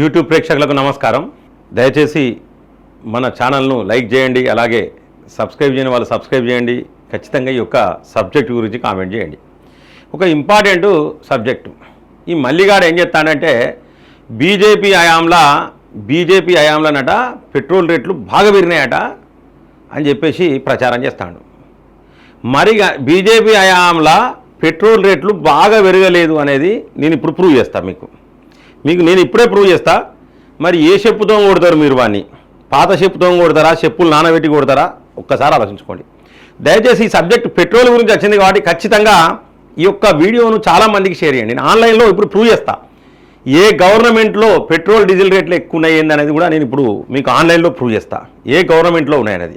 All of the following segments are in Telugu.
యూట్యూబ్ ప్రేక్షకులకు నమస్కారం. దయచేసి మన ఛానల్ను లైక్ చేయండి అలాగే సబ్స్క్రైబ్ చేయని వాళ్ళు సబ్స్క్రైబ్ చేయండి. ఖచ్చితంగా ఈ యొక్క సబ్జెక్ట్ గురించి కామెంట్ చేయండి. ఒక ఇంపార్టెంట్ సబ్జెక్టు. ఈ మల్లిగాడు ఏం చెప్తాడంటే బీజేపీ హయాంలా బీజేపీ హయాంలోనట పెట్రోల్ రేట్లు బాగా పెరిగినాయట అని చెప్పేసి ప్రచారం చేస్తాడు. మరి బీజేపీ హయాంలా పెట్రోల్ రేట్లు బాగా పెరగలేదు అనేది నేను ఇప్పుడు ప్రూవ్ చేస్తాను మీకు. మీకు నేను ఇప్పుడే ప్రూవ్ చేస్తా. మరి ఏ చెప్పుతో కొడతారు మీరు వాడిని పాత చెప్పుతో కొడతారా? చెప్పులు నానబెట్టి కొడతారా? ఒక్కసారి ఆలోచించుకోండి. దయచేసి ఈ సబ్జెక్ట్ పెట్రోల్ గురించి వచ్చింది కాబట్టి ఖచ్చితంగా ఈ యొక్క వీడియోను చాలామందికి షేర్ చేయండి. నేను ఆన్లైన్లో ఇప్పుడు ప్రూవ్ చేస్తా. ఏ గవర్నమెంట్లో పెట్రోల్ డీజిల్ రేట్లు ఎక్కువ ఉన్నాయి అనేది కూడా నేను ఇప్పుడు మీకు ఆన్లైన్లో ప్రూవ్ చేస్తా. ఏ గవర్నమెంట్లో ఉన్నాయనేది.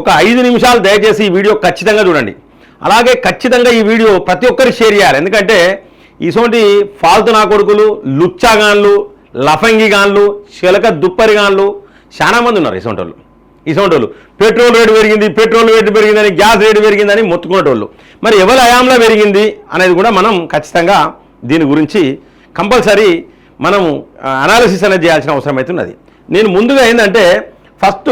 ఒక ఐదు నిమిషాలు దయచేసి ఈ వీడియో ఖచ్చితంగా చూడండి. అలాగే ఖచ్చితంగా ఈ వీడియో ప్రతి ఒక్కరికి షేర్ చేయాలి. ఎందుకంటే ఇటువంటి ఫాల్తు నా కొడుకులు లుచ్చాగాన్లు లఫంగిగాన్లు చిలక దుప్పరిగాన్లు చాలా మంది ఉన్నారు ఇటువంటి వాళ్ళు ఇటువంటి వాళ్ళు పెట్రోల్ రేటు పెరిగింది పెట్రోల్ రేటు పెరిగిందని గ్యాస్ రేటు పెరిగిందని మొత్తుకునేటోళ్ళు. మరి ఎవరి హయాంలో పెరిగింది అనేది కూడా మనం ఖచ్చితంగా దీని గురించి కంపల్సరీ మనము అనాలిసిస్ అనేది చేయాల్సిన అవసరం అయితే ఉన్నది నేను ముందుగా ఏంటంటే ఫస్ట్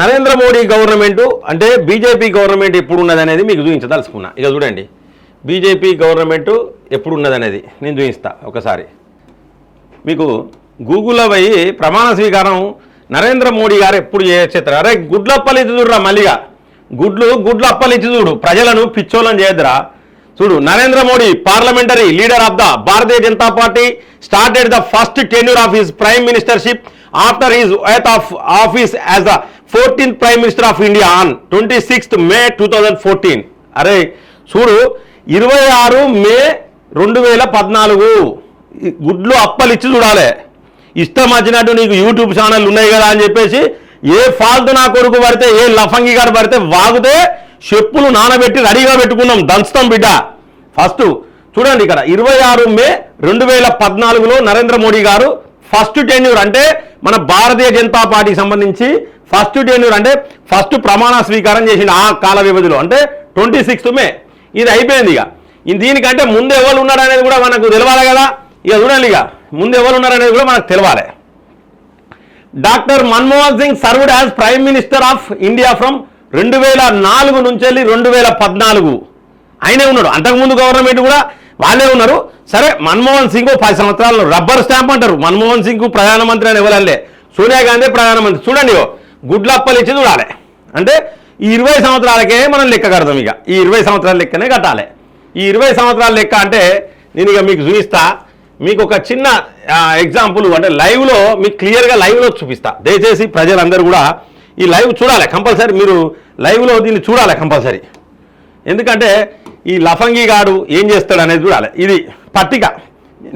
నరేంద్ర మోడీ గవర్నమెంటు అంటే బీజేపీ గవర్నమెంట్ ఎప్పుడు ఉన్నది అనేది మీకు చూపించదలుచుకున్నా. ఇక చూడండి. బీజేపీ గవర్నమెంట్ ఎప్పుడు ఉన్నదనేది నేను చూపిస్తా ఒకసారి. మీకు గూగుల్లో పోయి ప్రమాణ స్వీకారం నరేంద్ర మోడీ గారు ఎప్పుడు చేస్తారు అరే గుడ్లు అప్పలిచ్చి చూడురా మళ్ళీగా గుడ్లు గుడ్లు అప్పలిచ్చి చూడు. ప్రజలను పిచ్చోళ్ళని చేయద్దురా. చూడు Narendra Modi parliamentary leader of the Bharatiya Janata Party started the first tenure of his prime ministership after his oath of office as the fourteenth prime minister of India on twenty sixth May two thousand fourteen. అరే చూడు ఇరవై ఆరు మే రెండు వేల పద్నాలుగు. గుడ్లు అప్పలిచ్చి చూడాలి. ఇష్టం వచ్చినట్టు నీకు యూట్యూబ్ ఛానల్ ఉన్నాయి కదా అని చెప్పేసి ఏ ఫాల్తు నా కొడుకు పడితే ఏ లఫంగి గారు పడితే వాగితే చెప్పులు నానబెట్టి రెడీగా పెట్టుకున్నాం దంచుతాం బిడ్డ. ఫస్ట్ చూడండి ఇక్కడ ఇరవై ఆరు మే రెండు వేల పద్నాలుగులో నరేంద్ర మోడీ గారు ఫస్ట్ టెన్యూర్ అంటే మన భారతీయ జనతా పార్టీకి సంబంధించి ఫస్ట్ టెన్యూర్ అంటే ఫస్ట్ ప్రమాణ స్వీకారం చేసిన ఆ కాల వ్యవధిలో. అంటే ట్వంటీ సిక్స్త్ మే ఇది అయిపోయింది ఇక. దీనికంటే ముందు ఎవరు ఉన్నారు అనేది కూడా మనకు తెలవాలి కదా. ఇక చూడండి ఇక ముందు ఎవరు ఉన్నారు అనేది కూడా మనకు తెలవాలి. Doctor Manmohan Singh served as prime minister of India from రెండు వేల నాలుగు నుంచి వెళ్ళి రెండు వేల పద్నాలుగు. ఆయనే ఉన్నాడు. అంతకుముందు గవర్నమెంట్ కూడా వాళ్ళే ఉన్నారు. సరే మన్మోహన్ సింగ్ పది సంవత్సరాలు రబ్బర్ స్టాంప్ అంటారు. మన్మోహన్ సింగ్ ప్రధానమంత్రి అని ఎవరల్లే సోనియా గాంధీ ప్రధానమంత్రి. చూడండి గుడ్లప్పలు ఇచ్చి చూడాలి. అంటే ఈ ఇరవై సంవత్సరాలకే మనం లెక్క కడతాం ఇక. ఈ ఇరవై సంవత్సరాల లెక్కనే కట్టాలి. ఈ ఇరవై సంవత్సరాల లెక్క అంటే నేను ఇక మీకు చూపిస్తా. మీకు ఒక చిన్న ఎగ్జాంపుల్ అంటే లైవ్లో మీకు క్లియర్గా లైవ్లో చూపిస్తా. దయచేసి ప్రజలందరూ కూడా ఈ లైవ్ చూడాలి. కంపల్సరీ మీరు లైవ్లో దీన్ని చూడాలి కంపల్సరీ. ఎందుకంటే ఈ లఫంగి గాడు ఏం చేస్తాడు అనేది చూడాలి. ఇది పట్టిక.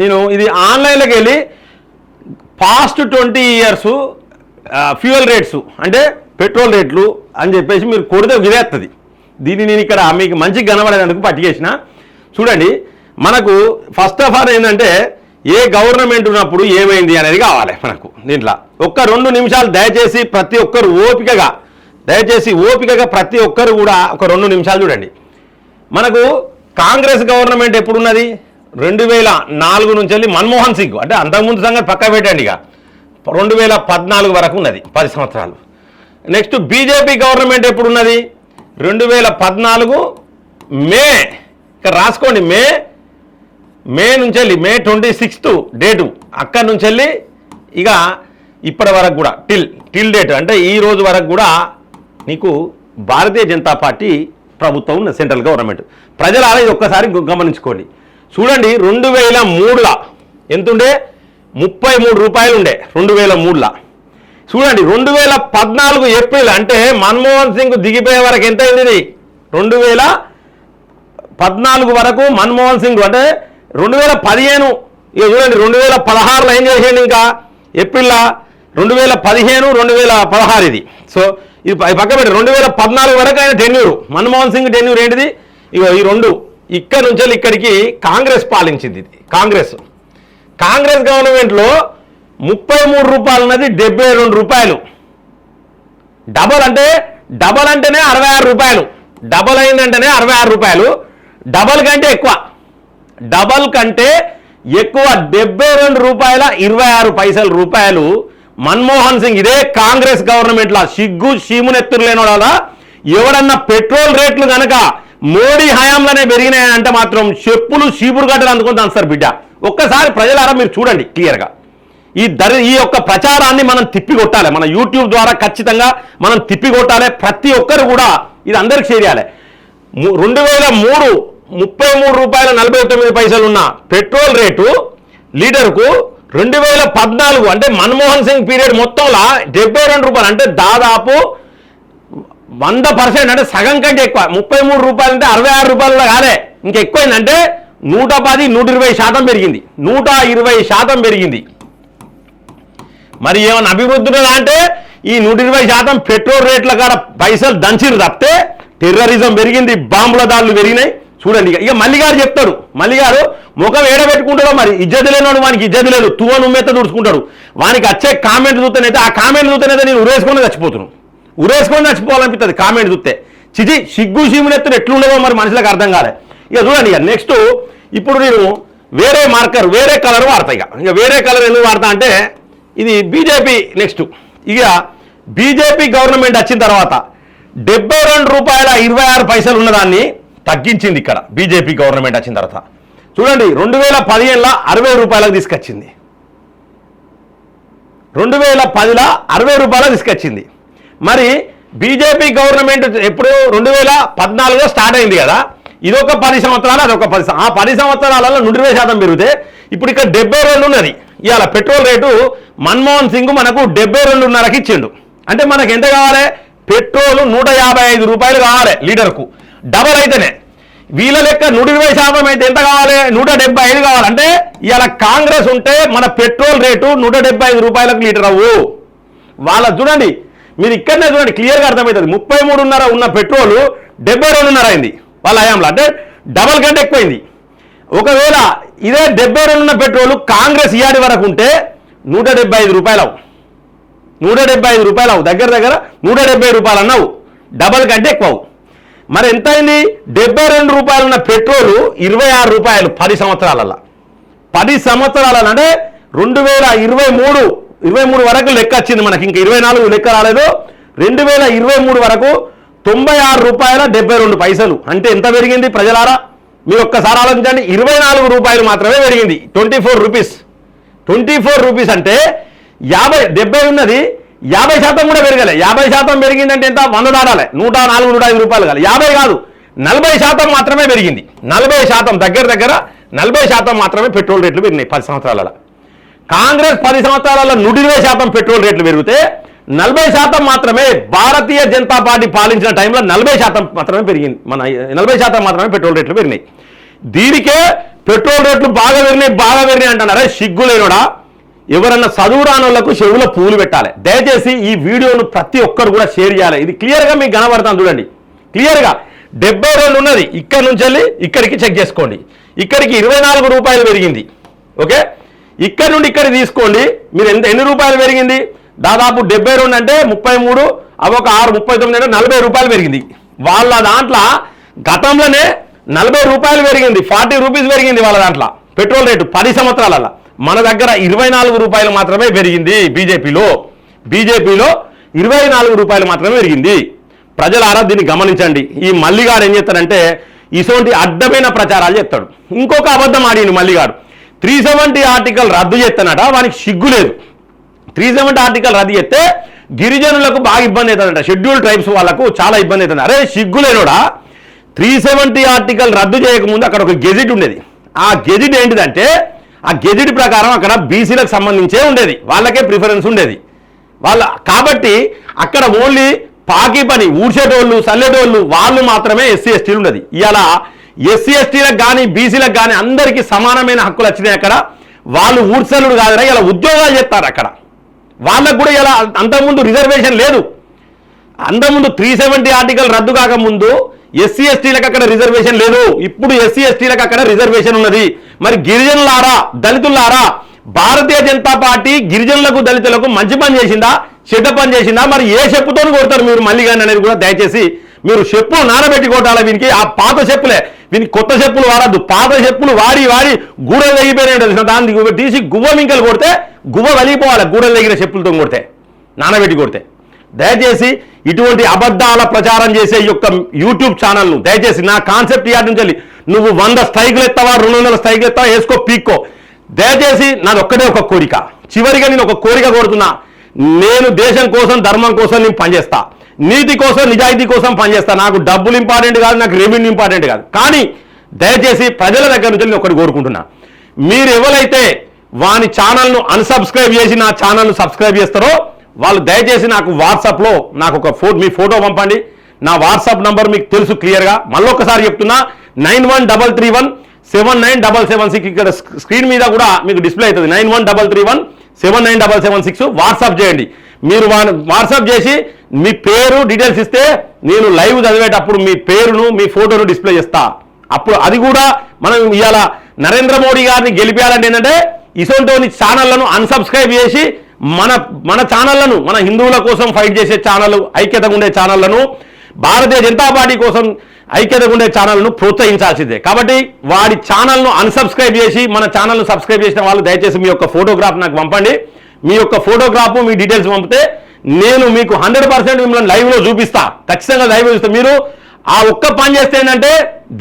నేను ఇది ఆన్లైన్లోకి వెళ్ళి past twenty years fuel rates అంటే పెట్రోల్ రేట్లు అని చెప్పేసి మీరు కొడితే గిరేస్తుంది దీన్ని నేను ఇక్కడ మీకు మంచి కనబడేందుకు పట్టుకేసిన. చూడండి మనకు ఫస్ట్ ఆఫ్ ఆల్ ఏంటంటే ఏ గవర్నమెంట్ ఉన్నప్పుడు ఏమైంది అనేది కావాలి మనకు దీంట్లో. ఒక్క రెండు నిమిషాలు దయచేసి ప్రతి ఒక్కరు ఓపికగా దయచేసి ఓపికగా ప్రతి ఒక్కరు కూడా ఒక రెండు నిమిషాలు చూడండి. మనకు కాంగ్రెస్ గవర్నమెంట్ ఎప్పుడున్నది? రెండు వేల నాలుగు నుంచి వెళ్ళి మన్మోహన్ సింగ్. అంటే అంతకుముందు సంగతి పక్క పెట్టండి ఇక. రెండు వేల పద్నాలుగు వరకు ఉన్నది పది సంవత్సరాలు. నెక్స్ట్ బీజేపీ గవర్నమెంట్ ఎప్పుడున్నది? రెండు వేల పద్నాలుగు మే. ఇక్కడ రాసుకోండి మే. మే నుంచి వెళ్ళి మే ట్వంటీ సిక్స్త్ డేటు. అక్కడి నుంచి వెళ్ళి ఇక ఇప్పటి వరకు కూడా టిల్ టిల్ డేట్. అంటే ఈ రోజు వరకు కూడా నీకు భారతీయ జనతా పార్టీ ప్రభుత్వం ఉన్న సెంట్రల్ గవర్నమెంట్. ప్రజల అనేది ఒక్కసారి గమనించుకోండి. చూడండి రెండు వేల మూడులో ఎంతుండే? ముప్పై మూడు రూపాయలు ఉండే రెండు వేల మూడులో. చూడండి రెండు వేల పద్నాలుగు ఏప్రిల్ అంటే మన్మోహన్ సింగ్ దిగిపోయే వరకు ఎంత అయింది రెండు వేల పద్నాలుగు వరకు మన్మోహన్ సింగ్ అంటే రెండు వేల పదిహేను ఇక చూడండి రెండు వేల పదహారులో ఏం చేసేయండి ఇంకా? ఏప్రిల్లా రెండు వేల పదిహేను రెండు వేల పదహారు ఇది. సో ఇది పక్క పెట్టి రెండు వేల పద్నాలుగు వరకు ఆయన టెన్యూరు మన్మోహన్ సింగ్ టెన్యూర్ ఏంటిది? ఇగో ఈ రెండు ఇక్కడ నుంచి ఇక్కడికి కాంగ్రెస్ పాలించింది ఇది. కాంగ్రెస్. కాంగ్రెస్ గవర్నమెంట్లో ముప్పై మూడు రూపాయలు ఉన్నది డెబ్బై రెండు రూపాయలు. డబల్ అంటే డబల్ అంటేనే అరవై ఆరు రూపాయలు. డబల్ అయిందంటేనే అరవై ఆరు రూపాయలు. డబల్ కంటే ఎక్కువ. డబల్ కంటే ఎక్కువ డెబ్బై రెండు రూపాయల ఇరవై ఆరు పైసల రూపాయలు. మన్మోహన్ సింగ్ ఇదే కాంగ్రెస్ గవర్నమెంట్లో. సిగ్గు చీమునెత్తురు లేనోడా ఎవడన్నా పెట్రోల్ రేట్లు కనుక మోడీ హయాంలోనే పెరిగినాయంటే మాత్రం చెప్పులు చీపురు గడ్డలు అందుకుంటాను సార్ బిడ్డ. ఒక్కసారి ప్రజలారా మీరు చూడండి క్లియర్గా. ఈ దరి ఈ యొక్క ప్రచారాన్ని మనం తిప్పికొట్టాలి. మన యూట్యూబ్ ద్వారా ఖచ్చితంగా మనం తిప్పికొట్టాలి. ప్రతి ఒక్కరు కూడా ఇది అందరికి చేయాలి. రెండు వేల మూడు ముప్పై మూడు రూపాయల నలభై తొమ్మిది పైసలు ఉన్న పెట్రోల్ రేటు లీటర్కు రెండు వేల పద్నాలుగు అంటే మన్మోహన్ సింగ్ పీరియడ్ మొత్తంలో డెబ్బై రెండు రూపాయలు. అంటే దాదాపు వంద పర్సెంట్ అంటే సగం కంటే ఎక్కువ. ముప్పై మూడు రూపాయలు అంటే అరవై ఆరు రూపాయలు కాలే. ఇంకా నూట పది నూట ఇరవై శాతం పెరిగింది. నూట ఇరవై శాతం పెరిగింది. మరి ఏమైనా అభివృద్ధి ఉన్నదా అంటే ఈ నూట ఇరవై శాతం పెట్రోల్ రేట్ల కాడ పైసలు దంచిరు తప్పితే టెర్రరిజం పెరిగింది బాంబుల దాడులు పెరిగినాయి. చూడండి ఇక. ఇక మల్లిగారు చెప్తాడు మల్లిగారు ముఖం ఏడబెట్టుకుంటాడో మరి? ఇజ్జతి లేనివాడు వానికి ఇజ్జతి లేదు. తువ నుమ్మెత్త దుడుచుకుంటాడు వానికి వచ్చే కామెంట్ చూస్తేనైతే ఆ కామెంట్ చూస్తేనైతే నేను ఉరేసుకొని చచ్చిపోతున్నాను ఉరేసుకొని చచ్చిపోవాలనిపిస్తుంది కామెంట్ చూస్తే. చిచి సిగ్గు సీమునెత్తులు ఎట్లుండవో మరి మనుషులకు అర్థం కాలే. ఇక చూడండి ఇక. నెక్స్ట్ ఇప్పుడు నేను వేరే మార్కర్ వేరే కలర్ వాడతా ఇక. ఇక వేరే కలర్ ఎందుకు వాడతా అంటే ఇది బీజేపీ నెక్స్ట్ ఇక బీజేపీ గవర్నమెంట్ వచ్చిన తర్వాత డెబ్బై రెండు రూపాయల ఇరవై ఆరు పైసలు ఉన్నదాన్ని తగ్గించింది ఇక్కడ బీజేపీ గవర్నమెంట్ వచ్చిన తర్వాత. చూడండి రెండు వేల పదిహేనులో అరవై రూపాయలకు తీసుకొచ్చింది. రెండు వేల పదిలో అరవై రూపాయలు తీసుకొచ్చింది. మరి బీజేపీ గవర్నమెంట్ ఎప్పుడు రెండు వేల పద్నాలుగులో స్టార్ట్ అయింది కదా. ఇదొక పది సంవత్సరాలు అదొక పది ఆ పది సంవత్సరాలలో నూట ఇరవై శాతం పెరిగితే ఇప్పుడు ఇక్కడ డెబ్బై రెండు ఉన్నది. ఇవాళ పెట్రోల్ రేటు మన్మోహన్ సింగ్ మనకు డెబ్బై రెండున్నరకి ఇచ్చిండు. అంటే మనకు ఎంత కావాలి? పెట్రోల్ నూట యాభై ఐదు రూపాయలు కావాలి లీటర్కు. డబల్ అయితేనే. వీళ్ళ లెక్క నూట ఇరవై శాతం అయితే ఎంత కావాలి? నూట డెబ్బై ఐదు కావాలి. అంటే ఇవాళ కాంగ్రెస్ ఉంటే మన పెట్రోల్ రేటు నూట డెబ్బై ఐదు రూపాయలకు లీటర్ అవ్వు. వాళ్ళ చూడండి మీరు ఇక్కడనే చూడండి క్లియర్గా అర్థమవుతుంది. ముప్పై మూడున్నర ఉన్న పెట్రోల్ డెబ్బై రెండున్నర అయింది వాళ్ళ హయాంలో. అంటే డబల్ కంటే ఎక్కువైంది. ఒకవేళ ఇదే డెబ్బై రెండున్న పెట్రోల్ కాంగ్రెస్ ఇయాడి వరకు ఉంటే నూట డెబ్బై ఐదు రూపాయలు అవు. నూట డెబ్బై ఐదు రూపాయలు అవు. దగ్గర దగ్గర నూట డెబ్బై రూపాయలు అన్నావు. డబల్ కంటే ఎక్కువ అవు. మరి ఎంత అయింది? డెబ్బై రెండు రూపాయలు ఉన్న పెట్రోల్ ఇరవై ఆరు రూపాయలు పది సంవత్సరాలలో పది సంవత్సరాలలో అంటే రెండు వేల ఇరవై మూడు ఇరవై మూడు వరకు లెక్క వచ్చింది మనకి. ఇంకా ఇరవై నాలుగు లెక్క రాలేదు. రెండు వేల ఇరవై మూడు వరకు తొంభై ఆరు రూపాయల డెబ్బై రెండు పైసలు. అంటే ఎంత పెరిగింది ప్రజలారా? మీరు ఒక్కసారి ఆలోచించండి ఇరవై నాలుగు రూపాయలు మాత్రమే పెరిగింది. Twenty four rupees. Twenty four rupees అంటే యాభై డెబ్బై ఉన్నది యాభై శాతం కూడా పెరగలే. యాభై శాతం పెరిగిందంటే ఎంత? వంద దాడాలి నూట నాలుగు నూట ఐదు రూపాయలు కాదు యాభై కాదు నలభై శాతం మాత్రమే పెరిగింది. నలభై శాతం దగ్గర దగ్గర నలభై శాతం మాత్రమే పెట్రోల్ రేట్లు పెరిగినాయి పది సంవత్సరాలలో. కాంగ్రెస్ పది సంవత్సరాలలో నూట ఇరవై శాతం పెట్రోల్ రేట్లు పెరిగితే నలభై శాతం మాత్రమే భారతీయ జనతా పార్టీ పాలించిన టైంలో నలభై శాతం మాత్రమే పెరిగింది. మన నలభై శాతం మాత్రమే పెట్రోల్ రేట్లు పెరిగినాయి. దీనికే పెట్రోల్ రేట్లు బాగా పెరిగినాయి బాగా పెరిగినాయి అంటున్నారే సిగ్గు లేనోడా? ఎవరన్నా చదువు రానోళ్ళకు చెవులో పూలు పెట్టాలి. దయచేసి ఈ వీడియోను ప్రతి ఒక్కరు కూడా షేర్ చేయాలి. ఇది క్లియర్గా మీకు కనబడతాను చూడండి. క్లియర్గా డెబ్బై రెండు ఉన్నది. ఇక్కడ నుంచి వెళ్ళి ఇక్కడికి చెక్ చేసుకోండి. ఇక్కడికి ఇరవై నాలుగు రూపాయలు పెరిగింది. ఓకే? ఇక్కడ నుండి ఇక్కడ తీసుకోండి. మీరు ఎంత ఎన్ని రూపాయలు పెరిగింది? దాదాపు డెబ్బై రెండు అంటే ముప్పై మూడు అవి ఒక ఆరు ముప్పై తొమ్మిది అంటే నలభై రూపాయలు పెరిగింది. వాళ్ళ దాంట్లో గతంలోనే నలభై రూపాయలు పెరిగింది ఫార్టీ రూపీస్ పెరిగింది వాళ్ళ దాంట్లో. పెట్రోల్ రేటు పది సంవత్సరాలలో. మన దగ్గర ఇరవై నాలుగు రూపాయలు మాత్రమే పెరిగింది బీజేపీలో. బీజేపీలో ఇరవై నాలుగు రూపాయలు మాత్రమే పెరిగింది. ప్రజలారా దీన్ని గమనించండి. ఈ మల్లిగాడు ఏం చేస్తాడంటే ఇటువంటి అడ్డమైన ప్రచారాలు చెప్తాడు ఇంకొక అబద్ధం ఆడిండు మల్లిగాడు. త్రీ సెవెంటీ ఆర్టికల్ రద్దు చేస్తానట వానికి సిగ్గు లేదు. త్రీ సెవెంటీ ఆర్టికల్ రద్దు చేస్తే గిరిజనులకు బాగా ఇబ్బంది అవుతుందంట. షెడ్యూల్ ట్రైబ్స్ వాళ్ళకు చాలా ఇబ్బంది అవుతుంది. అరే సిగ్గులేనుడా త్రీ సెవెంటీ ఆర్టికల్ రద్దు చేయకముందు అక్కడ ఒక గెజిట్ ఉండేది. ఆ గెజిట్ ఏంటిదంటే ఆ గెజిట్ ప్రకారం అక్కడ బీసీలకు సంబంధించే ఉండేది. వాళ్ళకే ప్రిఫరెన్స్ ఉండేది. వాళ్ళ కాబట్టి అక్కడ ఓన్లీ పాకి పని ఊడ్చేటోళ్ళు చల్లేటోళ్ళు వాళ్ళు మాత్రమే ఎస్సీ ఎస్టీలు ఉండేది. ఇలా ఎస్సీ ఎస్టీలకు కానీ బీసీలకు కానీ అందరికీ సమానమైన హక్కులు వచ్చినాయి అక్కడ. వాళ్ళు ఊడ్చలుడు కాదురా ఇలా ఉద్యోగాలు చేస్తారు అక్కడ. వాళ్ళకు కూడా ఇలా అంతకుముందు రిజర్వేషన్ లేదు. అంతకుముందు త్రీ సెవెంటీ ఆర్టికల్ రద్దు కాకముందు ఎస్సీ ఎస్టీలకు అక్కడ రిజర్వేషన్ లేదు. ఇప్పుడు ఎస్సీ ఎస్టీలకు అక్కడ రిజర్వేషన్ ఉన్నది. మరి గిరిజనులారా దళితులారా భారతీయ జనతా పార్టీ గిరిజనులకు దళితులకు మంచి పని చేసిందా? చెడ్డ పని చేసిందా? మరి ఏ చెప్పుతో కొడతారు మీరు మళ్ళీ కానీ అనేది కూడా దయచేసి మీరు చెప్పు నానబెట్టి కొట్టాలి వీనికి? ఆ పాత చెప్పులే. వీనికి కొత్త చెప్పులు వాడద్దు. పాత చెప్పులు వాడి వాడి గూడలు తగ్గిపోయినాయి తెలిసిన దాన్ని తీసి గువ్వ మింకలు కొడితే గువ్వ వలిగిపోవాలి. గూడలు తగిన చెప్పులతో కొడితే నానబెట్టి కొడితే. దయచేసి ఇటువంటి అబద్ధాల ప్రచారం చేసే ఈ యొక్క యూట్యూబ్ ఛానల్ను దయచేసి నా కాన్సెప్ట్ ఇయాటి నుంచి నువ్వు వంద స్ట్రైకులు ఎత్తావా? రెండు వందల స్ట్రైకులు ఎత్తావా? వేసుకో పీక్కో. దయచేసి నాది ఒక్కటే ఒక కోరిక. చివరిగా నేను ఒక కోరిక కోరుతున్నా. నేను దేశం కోసం ధర్మం కోసం నేను పనిచేస్తా. నీతి కోసం నిజాయితీ కోసం పనిచేస్తా. నాకు డబ్బులు ఇంపార్టెంట్ కాదు నాకు రెవెన్యూ ఇంపార్టెంట్ కాదు. కానీ దయచేసి ప్రజల దగ్గర నుంచి నేను ఒకటి కోరుకుంటున్నా. మీరు ఎవరైతే వాని ఛానల్ను అన్సబ్స్క్రైబ్ చేసి నా ఛానల్ను సబ్స్క్రైబ్ చేస్తారో వాళ్ళు దయచేసి నాకు వాట్సాప్లో నాకు ఒక ఫోటో మీ ఫోటో పంపండి. నా వాట్సాప్ నంబర్ మీకు తెలుసు క్లియర్గా. మళ్ళొకసారి చెప్తున్నా nine one double three one seven nine double seven six. ఇక్కడ స్క్రీన్ మీద కూడా మీకు డిస్ప్లే అవుతుంది. Nine one double three one seven nine double seven six. WhatsApp చేయండి. మీరు వాట్సాప్ చేసి మీ పేరు డీటెయిల్స్ ఇస్తే నేను లైవ్ చదివేటప్పుడు మీ పేరును మీ ఫోటోను డిస్ప్లే చేస్తా. అప్పుడు అది కూడా మనం ఇవాళ నరేంద్ర మోడీ గారిని గెలిపేయాలంటే ఏంటంటే ఇసోంటోని ఛానళ్ళను అన్సబ్స్క్రైబ్ చేసి మన మన ఛానళ్ళను మన హిందువుల కోసం ఫైట్ చేసే ఛానల్ ఐక్యతగా ఉండే ఛానళ్ళను భారతీయ జనతా పార్టీ కోసం ఐక్యతగా ఉండే ఛానల్ను ప్రోత్సహించాల్సిందే. కాబట్టి వాడి ఛానల్ను అన్సబ్స్క్రైబ్ చేసి మన ఛానల్ను సబ్స్క్రైబ్ చేసిన వాళ్ళు దయచేసి మీ యొక్క ఫోటోగ్రాఫ్ నాకు పంపండి. మీ యొక్క ఫోటోగ్రాఫ్ మీ డీటెయిల్స్ పంపితే నేను మీకు హండ్రెడ్ పర్సెంట్ మిమ్మల్ని లైవ్లో చూపిస్తా. ఖచ్చితంగా లైవ్ చూపిస్తా. మీరు ఆ ఒక్క పని చేస్తే ఏంటంటే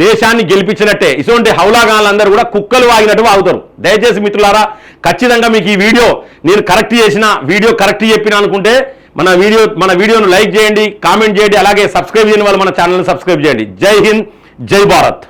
దేశాన్ని గెలిపించినట్టే. ఇటువంటి హౌలాగాళ్ళందరూ కూడా కుక్కలు వాగినట్టు వాగుతారు. దయచేసి మిత్రులారా ఖచ్చితంగా మీకు ఈ వీడియో నేను కరెక్ట్ చేసిన వీడియో కరెక్ట్ చెప్పిన అనుకుంటే మన వీడియో మన వీడియోను లైక్ చేయండి కామెంట్ చేయండి అలాగే సబ్స్క్రైబ్ చేయని వాళ్ళు మన ఛానల్ని సబ్స్క్రైబ్ చేయండి. జై హింద్ జై భారత్.